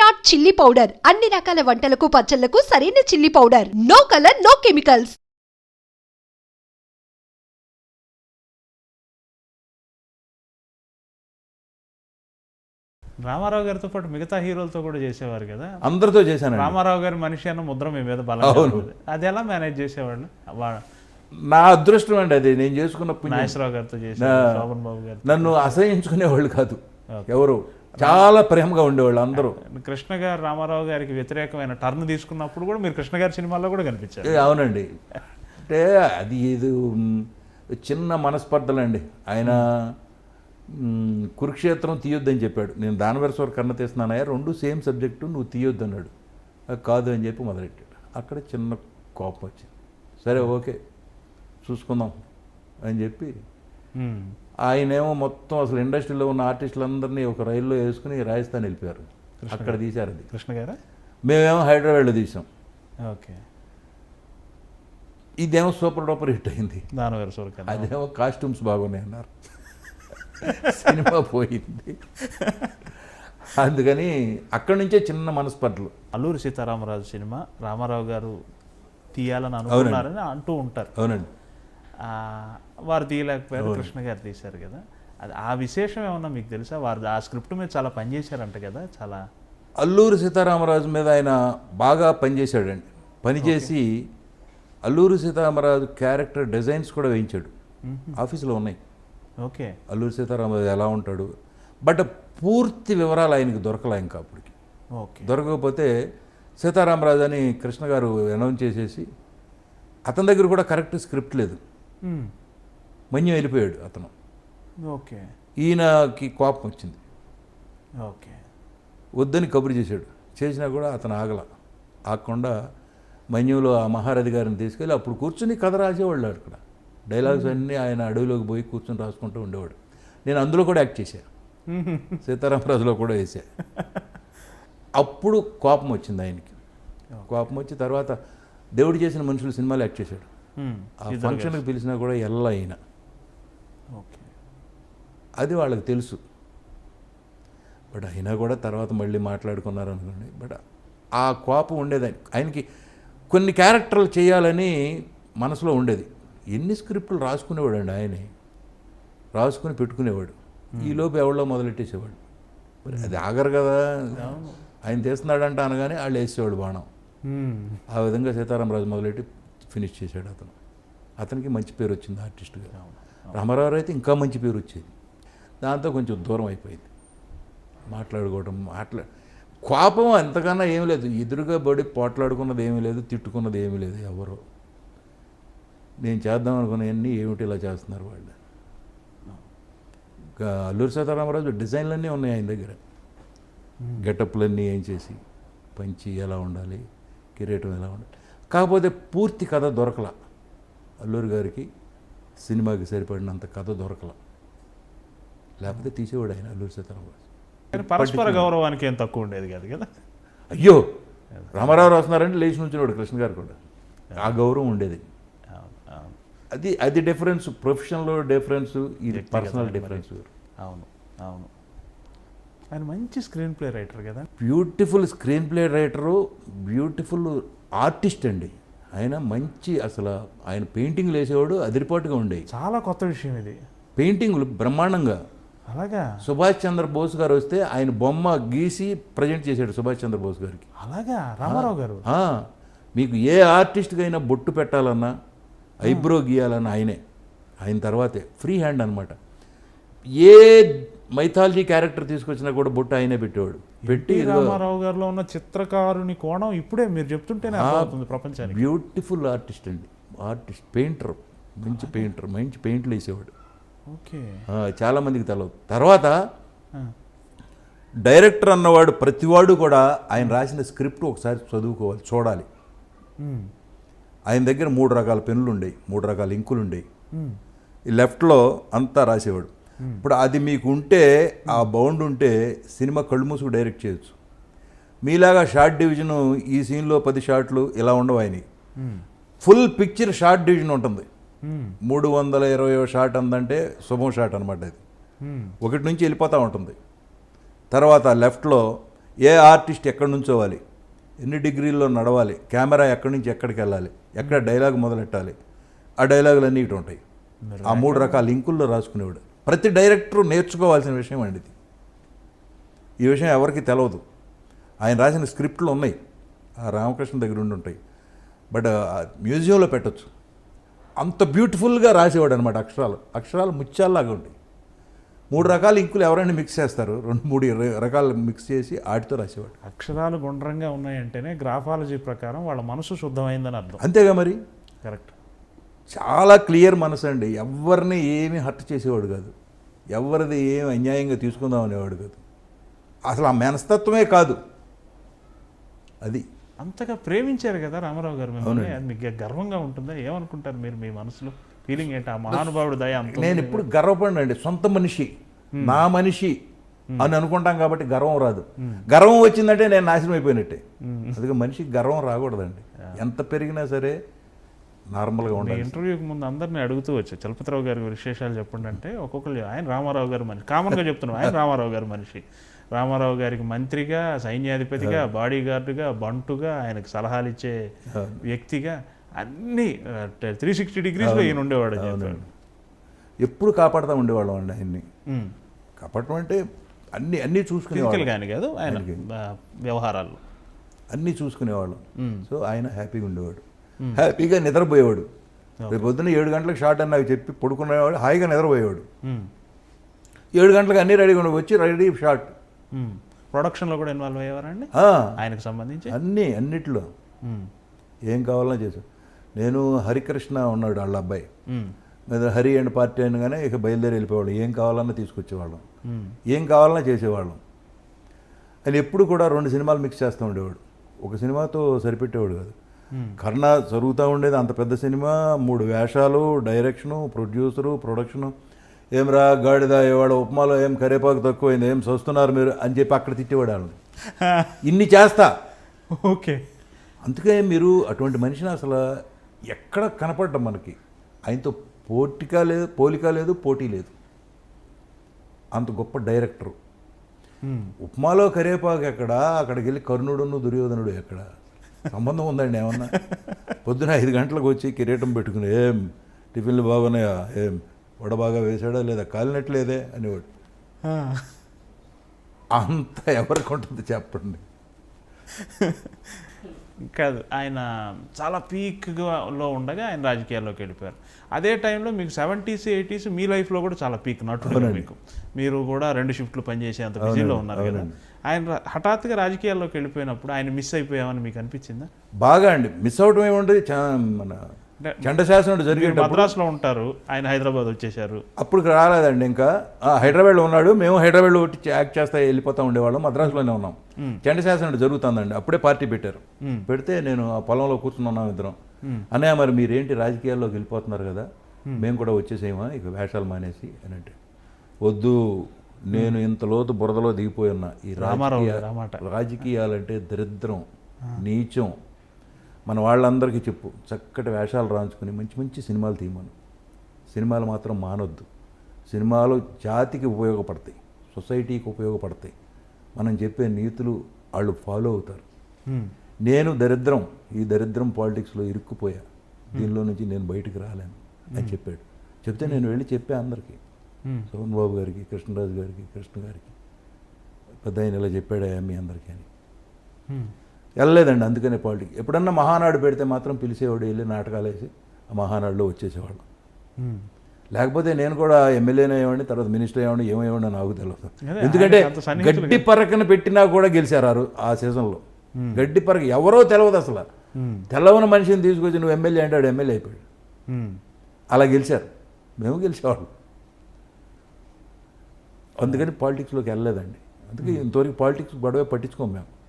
Virat chilli powder. అన్ని రకాల వంటలకు పచ్చళ్ళకు సరైన chilli powder. No colour no chemicals. Ramarao గారితో పాటు మిగతా హీరోలతో కూడా చేసేవారు కదా? అందరితో చేశానండి. రామారావు గారి మనిషి అన్న ముద్ర మీ మీద. ఉంది. అది ఎలా మేనేజ్ చేసేవాళ్ళు? వా- నా అదృష్టం అండి అది. నేను చేసుకున్న పుణ్యం. నాగేశ్వరరావు గారితో చేసి నా- శోభన్ బాబు గారు నన్ను అసహించుకునేవాళ్ళు కాదు. ఎవరు? చాలా ప్రేమగా ఉండేవాళ్ళు అందరూ. కృష్ణ గారు రామారావు గారికి వ్యతిరేకమైన టర్న్ తీసుకున్నప్పుడు కూడా మీరు కృష్ణ గారి సినిమాల్లో కూడా కనిపించారు. అవునండి. అంటే అది ఇది చిన్న మనస్పర్ధలండి. ఆయన కురుక్షేత్రం తీయొద్దని చెప్పాడు. నేను దానవరస్వర కన్న తీస్తున్నానయ్యా రెండు సేమ్ సబ్జెక్టు నువ్వు తీయొద్దు అన్నాడు. "అది కాదు అని చెప్పి మొదలెట్టాడు. అక్కడ చిన్న కోపం వచ్చింది. సరే ఓకే చూసుకుందాం అని చెప్పి. ఆయనేమో మొత్తం అసలు ఇండస్ట్రీలో ఉన్న ఆర్టిస్టులందరినీ ఒక రైల్లో వేసుకుని రాజస్థాన్ వెళ్ళిపోయారు. అక్కడ తీశారు అది. కృష్ణ గారా? మేమేమో హైదరాబాద్లో తీసాం ఓకే. ఇదేమో సూపర్ డూపర్ హిట్ అయింది. అదేమో కాస్ట్యూమ్స్ బాగున్నాయి అన్నారు. సినిమా పోయింది. అందుకని అక్కడి నుంచే చిన్న మనస్పర్ధలు. అల్లూరి సీతారామరాజు సినిమా రామారావు గారు తీయాలని అనుకున్నారని అంటూ ఉంటారు. అవునండి. వారు తీయలేకపోయారు కృష్ణ గారు తీశారు కదా. అది ఆ విశేషం ఏమన్నా మీకు తెలుసా? వారు ఆ స్క్రిప్ట్ మీద చాలా పనిచేశారంట కదా చాలా. అల్లూరి సీతారామరాజు మీద ఆయన బాగా పనిచేశాడండి. పనిచేసి అల్లూరి సీతారామరాజు క్యారెక్టర్ డిజైన్స్ కూడా వేయించాడు. ఆఫీసులో ఉన్నాయి. ఓకే. అల్లూరి సీతారామరాజు ఎలా ఉంటాడు? బట్ పూర్తి వివరాలు ఆయనకి దొరకలే ఇంకా అప్పటికి. ఓకే. దొరకకపోతే సీతారామరాజు అని కృష్ణ గారు అనౌన్స్ చేసేసి అతని దగ్గర కూడా కరెక్ట్ స్క్రిప్ట్ లేదు. మన్యం వెళ్ళిపోయాడు అతను. ఓకే ఈయనకి కోపం వచ్చింది. ఓకే వద్దని కబురు చేశాడు. చేసినా కూడా అతను ఆగల. ఆగకుండా మన్యంలో ఆ మహారథి గారిని తీసుకెళ్ళి అప్పుడు కూర్చుని కథ రాసేవాళ్ళు అక్కడ డైలాగ్స్ అన్నీ ఆయన అడవిలోకి పోయి కూర్చుని రాసుకుంటూ ఉండేవాడు. నేను అందులో కూడా యాక్ట్ చేశాను సీతారామరాజులో కూడా వేసా అప్పుడు కోపం వచ్చింది ఆయనకి. కోపం వచ్చి తర్వాత దేవుడు చేసిన మనుషులు సినిమాలు యాక్ట్ చేశాడు. ఫంక్షన్కి పిలిచినా కూడా ఎల్ల అయిన. ఓకే అది వాళ్ళకి తెలుసు. బట్ అయినా కూడా తర్వాత మళ్ళీ మాట్లాడుకున్నారు అనుకోండి బట్ ఆ కోపం ఉండేది. ఆయన- ఆయనకి కొన్ని క్యారెక్టర్లు చేయాలని మనసులో ఉండేది. ఎన్ని స్క్రిప్టులు రాసుకునేవాడు అండి ఆయనే? రాసుకుని పెట్టుకునేవాడు. ఈలోపు ఎవరిలో మొదలెట్టేసేవాడు. మరి అది ఆగరు కదా. ఆయన తీస్తున్నాడంట అనగానే వాళ్ళు వేసేవాడు బాణం. ఆ విధంగా సీతారామరాజు మొదలెట్టి ఫినిష్ చేశాడు అతను. అతనికి మంచి పేరు వచ్చింది ఆర్టిస్ట్గా రామారావు అయితే ఇంకా మంచి పేరు వచ్చేది. దాంతో కొంచెం దూరం అయిపోయింది. మాట్లాడుకోవడం మాట్లా కోపం అంతకన్నా ఏమీ లేదు. ఎదురుగా పడి పోట్లాడుకున్నది ఏమీ లేదు తిట్టుకున్నది ఏమీ లేదు ఎవరు. నేను చేద్దాం అనుకున్నవన్నీ ఏమిటి ఇలా చేస్తున్నారు వాళ్ళు. ఇంకా అల్లూరి సీతారామరాజు డిజైన్లన్నీ ఉన్నాయి ఆయన దగ్గర. గెటప్లన్నీ ఏం చేసి పంచి ఎలా ఉండాలి కిరీటం ఎలా ఉండాలి. కాకపోతే పూర్తి కథ దొరకల. అల్లూరి గారికి సినిమాకి సరిపడినంత కథ దొరకల. లేకపోతే తీసేవాడు ఆయన అల్లూరి సీతారామరాజు. పరస్పర గౌరవానికి ఏం తక్కువ ఉండేది కాదు కదా? అయ్యో! రామారావు రాస్తున్నారంటే లేచి నుంచునేవాడు కృష్ణ గారు కూడా. ఆ గౌరవం ఉండేది. అది అది డిఫరెన్స్ ప్రొఫెషన్లో డిఫరెన్స్ ఇది పర్సనల్. డిఫరెన్స్. అవును అవును. ఆయన మంచి స్క్రీన్ ప్లే రైటర్ కదా? Beautiful screenplay writer beautiful artist అండి. ఆయన మంచి అసలు ఆయన పెయింటింగ్లు వేసేవాడు అదిరిపాటుగా ఉండేవి చాలా కొత్త విషయం ఇది. పెయింటింగ్లు బ్రహ్మాండంగా. అలాగా? సుభాష్ చంద్ర బోస్ గారు వస్తే ఆయన బొమ్మ గీసి ప్రజెంట్ చేశాడు సుభాష్ చంద్ర బోస్ గారికి. అలాగా? రామారావు గారు? మీకు ఏ ఆర్టిస్ట్కి అయినా బొట్టు పెట్టాలన్నా ఐబ్రో గీయాలన్నా ఆయనే. ఆయన తర్వాతే. ఫ్రీ హ్యాండ్ అనమాట ఏ మైథాలజీ క్యారెక్టర్ తీసుకొచ్చినా కూడా బొట్టు ఆయనే పెట్టేవాడు. పెట్టి రామారావు గారిలో ఉన్న చిత్రకారుని కోణం ఇప్పుడే మీరు చెప్తుంటేనే అర్థమవుతుంది ప్రపంచానికి. బ్యూటిఫుల్ ఆర్టిస్ట్ అండి. ఆర్టిస్ట్ పెయింటర్ మంచి పెయింటర్ మంచి పెయింట్లు వేసేవాడు. ఓకే. చాలా మందికి తెలవదు. తర్వాత డైరెక్టర్ అన్నవాడు ప్రతివాడు కూడా ఆయన రాసిన స్క్రిప్ట్ ఒకసారి చదువుకోవాలి చూడాలి. ఆయన దగ్గర మూడు రకాల పెన్నులు ఉండేవి మూడు రకాల ఇంకులు ఉండేవి లెఫ్ట్లో అంతా రాసేవాడు. ఇప్పుడు అది మీకు ఉంటే ఆ బౌండ్ ఉంటే సినిమా కళ్ళు మూసుకు డైరెక్ట్ చేయొచ్చు. మీలాగా షార్ట్ డివిజన్ ఈ సీన్లో పది షాట్లు ఇలా ఉండవు ఆయన ఫుల్ పిక్చర్ షార్ట్ డివిజన్ ఉంటుంది. మూడు వందల ఇరవై షాట్ అందంటే శుభం షాట్ అనమాట అది. ఒకటి నుంచి వెళ్ళిపోతూ ఉంటుంది. తర్వాత లెఫ్ట్లో ఏ ఆర్టిస్ట్ ఎక్కడి నుంచోవాలి ఎన్ని డిగ్రీల్లో నడవాలి. కెమెరా ఎక్కడి నుంచి ఎక్కడికి వెళ్ళాలి. ఎక్కడ డైలాగ్ మొదలెట్టాలి. ఆ డైలాగులు అన్నీ ఇటు ఉంటాయి. ఆ మూడు రకాల లింకుల్లో రాసుకునేవాడు. ప్రతి డైరెక్టర్ నేర్చుకోవాల్సిన విషయం అండి ఇది. ఈ విషయం ఎవరికి తెలవదు. ఆయన రాసిన స్క్రిప్ట్లు ఉన్నాయి. ఆ రామకృష్ణ దగ్గర ఉండి ఉంటాయి. బట్ మ్యూజియంలో పెట్టొచ్చు. అంత బ్యూటిఫుల్గా రాసేవాడు అనమాట అక్షరాలు. అక్షరాలు ముత్యాల్లాగా ఉంటాయి. మూడు రకాల ఇంకులు ఎవరైనా మిక్స్ చేస్తారు. రెండు మూడు రకాలు మిక్స్ చేసి ఆటితో రాసేవాడు. అక్షరాలు గుండ్రంగా ఉన్నాయంటేనే గ్రాఫాలజీ ప్రకారం వాళ్ళ మనసు శుద్ధమైందని అర్థం. అంతేగా మరి? కరెక్ట్. చాలా క్లియర్ మనసు అండి. ఎవరిని ఏమీ హర్ట్ చేసేవాడు కాదు. ఎవరిది ఏమి అన్యాయంగా తీసుకుందాం అనేవాడు కాదు. అసలు ఆ మనస్తత్వమే కాదు. అది. అంతగా ప్రేమించారు కదా రామారావు గారు మీకు గర్వంగా ఉంటుందా? ఏమనుకుంటారు మీరు మీ మనసులో? ఫీలింగ్ ఏంటి? ఆ మహానుభావుడు దయ నేను ఇప్పుడు గర్వపడినండి. సొంత మనిషి. నా మనిషి అని అనుకుంటాం కాబట్టి గర్వం రాదు. గర్వం వచ్చిందంటే నేను నాశనం అయిపోయినట్టే. అందుకే మనిషికి గర్వం రాకూడదండి. ఎంత పెరిగినా సరే నార్మల్గా మీ ఉండాలి. ఇంటర్వ్యూకి ముందు అందరిని అడుగుతూ వచ్చా. చలపతిరావు గారి విశేషాలు చెప్పండి అంటే ఒక్కొక్కరు ఆయన రామారావు గారి మనిషి. కామన్గా చెప్తున్నాం ఆయన రామారావు గారి మనిషి. రామారావు గారికి మంత్రిగా సైన్యాధిపతిగా బాడీ గార్డుగా బంటుగా ఆయనకు సలహాలు ఇచ్చే వ్యక్తిగా అన్ని త్రీ సిక్స్టీ డిగ్రీస్లో ఈయన ఉండేవాడు ఎప్పుడు కాపాడుతూ ఉండేవాళ్ళం అండి ఆయన్ని. కాపాడటం అంటే అన్ని అన్నీ చూసుకునేవాళ్ళం. గాని కాదు ఆయన ఆ, వ్యవహారాల్లో. అన్నీ చూసుకునేవాళ్ళం. సో ఆయన హ్యాపీగా ఉండేవాడు. హ్యాపీగా నిద్రపోయేవాడు. రేపు పొద్దున్న ఏడు గంటలకు షార్ట్ అని నాకు చెప్పి పడుకునేవాడు హాయిగా నిద్రపోయేవాడు. ఏడు గంటలకు అన్నీ రెడీగా ఉండి వచ్చి రెడీ షార్ట్. ప్రొడక్షన్లో కూడా ఇన్వాల్వ్ అయ్యేవారండి? ఆయనకు సంబంధించి? అన్నీ అన్నిట్లో. ఏం కావాలన్నా చేశాడు. నేను హరికృష్ణ ఉన్నాడు వాళ్ళ అబ్బాయి. హరి అండ్ పార్టీ అనగానే ఇక బయలుదేరి వెళ్ళిపోయేవాళ్ళం. ఏం కావాలన్నా తీసుకొచ్చేవాళ్ళం. ఏం కావాలన్నా చేసేవాళ్ళం. ఆయన ఎప్పుడు కూడా రెండు సినిమాలు మిక్స్ చేస్తూ ఉండేవాడు. ఒక సినిమాతో సరిపెట్టేవాడు కాదు. కర్ణ జరుగుతూ ఉండేది. అంత పెద్ద సినిమా మూడు వేషాలు డైరెక్షను ప్రొడ్యూసరు ప్రొడక్షను ఏం రా గాడిద ఇవాళ ఉప్మాలో ఏం కరేపాకు తక్కువైంది ఏం చూస్తున్నారు మీరు అని చెప్పి అక్కడ తిట్టేవాడు ఇన్ని చేస్తా. ఓకే. అందుకే మీరు అటువంటి మనిషిని అసలు ఎక్కడ కనపడ్డం మనకి. ఆయనతో పోటీక లేదు పోలిక లేదు పోటీ లేదు. అంత గొప్ప డైరెక్టరు ఉమ్. ఉప్మాలో కరేపాకు ఎక్కడ అక్కడికి వెళ్ళి కర్ణుడును దుర్యోధనుడు ఎక్కడ? సంబంధం ఉందండి ఏమన్నా? పొద్దున ఐదు గంటలకు వచ్చి కిరీటం పెట్టుకుని ఏం? టిఫిన్లు బాగున్నాయా? ఏం? వడ బాగా వేసాడా లేదా? కాలినట్లేదే? అనేవాడు. అంత ఎవరికి ఉంటుంది చెప్పండి. కాదు ఆయన చాలా పీక్గా లో ఉండగా ఆయన రాజకీయాల్లోకి వెళ్ళిపోయారు. అదే టైంలో మీకు సెవెంటీస్ ఎయిటీస్ మీ లైఫ్లో కూడా చాలా పీక్ నటుడు. మీకు. మీరు కూడా రెండు షిఫ్ట్లు పనిచేసేంత బిజీలో ఉన్నారు కదా. ఆయన హఠాత్తుగా రాజకీయాల్లోకి వెళ్ళిపోయినప్పుడు ఆయన మిస్ అయిపోయామని మీకు అనిపించిందా? బాగా అండి. మిస్ అవటం ఏముంటుంది చా- మన అంటే చండశాసనం మీరు జరిగేటప్పుడు మద్రాసులో ఉంటారు ఆయన హైదరాబాద్ వచ్చేసారు అప్పుడు రాలేదండి ఇంకా. హైదరాబాద్లో ఉన్నాడు మేము హైదరాబాద్లో యాక్ట్ చేస్తా వెళ్ళిపోతా ఉండేవాళ్ళం మద్రాసులోనే ఉన్నాం. చండశాసనం జరుగుతుందండి అప్పుడే పార్టీ పెట్టారు. పెడితే నేను ఆ పొలంలో కూర్చున్నాం ఇద్దరం. అన్నయ్య మరి మీరేంటి రాజకీయాల్లోకి వెళ్ళిపోతున్నారు కదా? మేము. కూడా వచ్చేసేమా ఇక వేషాలు మానేసి అని అంటే వద్దు నేను ఇంత లోతు బురదలో దిగిపోయి ఉన్నా. ఈ రామారావు రాజకీయ. రాజకీయాలంటే దరిద్రం నీచం. మన వాళ్ళందరికీ చెప్పు. చక్కటి వేషాలు రాయించుకుని మంచి మంచి సినిమాలు తీయమను. సినిమాలు మాత్రం మానొద్దు. సినిమాలు జాతికి ఉపయోగపడతాయి. సొసైటీకి ఉపయోగపడతాయి. మనం చెప్పే నీతులు వాళ్ళు ఫాలో అవుతారు. నేను దరిద్రం. ఈ దరిద్రం పాలిటిక్స్లో ఇరుక్కుపోయా. దీనిలో నుంచి నేను బయటికి రాలేను అని చెప్పాడు. చెప్తే నేను వెళ్ళి చెప్పా అందరికీ. సోమన్ బాబు గారికి కృష్ణరాజు గారికి కృష్ణ గారికి. పెద్ద ఆయన ఇలా చెప్పాడా మీ అందరికీ అని. వెళ్ళలేదండి అందుకనే పాలిటిక్స్. ఎప్పుడన్నా మహానాడు పెడితే మాత్రం పిలిచేవాడు వెళ్ళి నాటకాలు వేసి ఆ మహానాడులో వచ్చేసేవాళ్ళం. లేకపోతే నేను కూడా ఎమ్మెల్యేనే అయ్యేవాడిని తర్వాత మినిస్టర్ అయ్యేవాడిని ఏమయ్యేవాడిని నాకు తెలియదు ఎందుకంటే గడ్డి పరకన పెట్టినా కూడా గెలిచారు ఆ సీజన్లో. గడ్డి పరక ఎవరో తెలియదు అసలు. తెల్లవన మనిషిని తీసుకొచ్చి నువ్వు ఎమ్మెల్యే అంటాడు ఎమ్మెల్యే అయిపోయాడు. అలా గెలిచారు. మేము గెలిచేవాళ్ళం. అందుకని పాలిటిక్స్లోకి వెళ్ళలేదండి. అందుకే ఇంతవరకు పాలిటిక్స్ గొడవ పట్టించుకోం మేము.